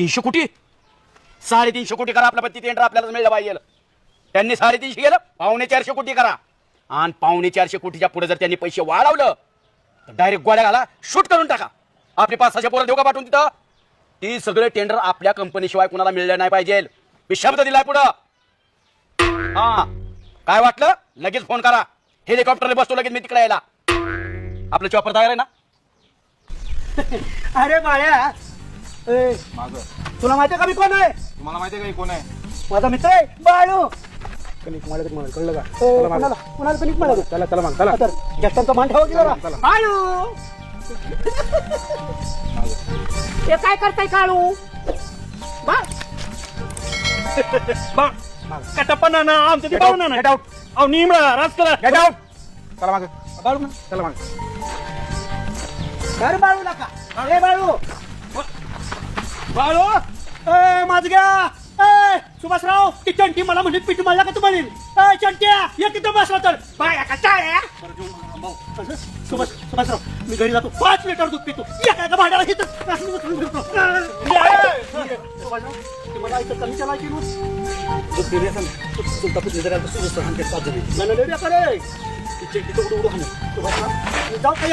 तीनशे कोटी? साडेतीनशे कोटी करा आपल्या पत्ती टेंडर आपल्याला मिळलं पाहिजे. त्यांनी साडेतीनशे गेलं पावणे चारशे कोटी करा. आणि पावणे चारशे कोटीच्या पुढे जर त्यांनी पैसे वाढवलं तर डायरेक्ट गोळ्या घाला शूट करून टाका. आपली पाच सहाशे पोरं देऊ का पाठवून तिथं? ती सगळे टेंडर आपल्या कंपनीशिवाय कुणाला मिळलं नाही पाहिजे. मी शब्द दिलाय पुढं. हा. काय वाटलं? लगेच फोन करा. हेलिकॉप्टरने बसतो लगेच मी तिकडे यायला. आपलं चॉपर तयार आहे ना? अरे बाळ्या ए, तुला माहिती का मी कोण आहे? तुम्हाला माहिती आहे का हे कोण आहे? माझा मित्र आहे बाळू. कणिक मला म्हणाल कळलं का? ए, कुणाला? कुणाला कणिक म्हणाल चला चला मग चला. तर जास्तांचा मान ठेवा की जरा बाळू. हे काय करताय काळू? बा. कटप्पा ना आमचं ते बाळू ना गेट आउट अहो निमळा राजकला गेट आउट चला मागे. बाळू ना. चला मागे. अरे बाळू नका. ए बाळू. बाळू! ए माझग्या ए सुभाषराव ती चंटी मला म्हणली पिठी मला का तू म्हणेल? ए चंट्या ये तिथं बसला तर. बाया का काय सुभाष सुभाषराव मी घरी जातो. पाच लिटर दूध पितो. या काय का भांड्याला फिरतो. सुभाषराव, ते मला इथं कमी चालायची ना. जाऊ का?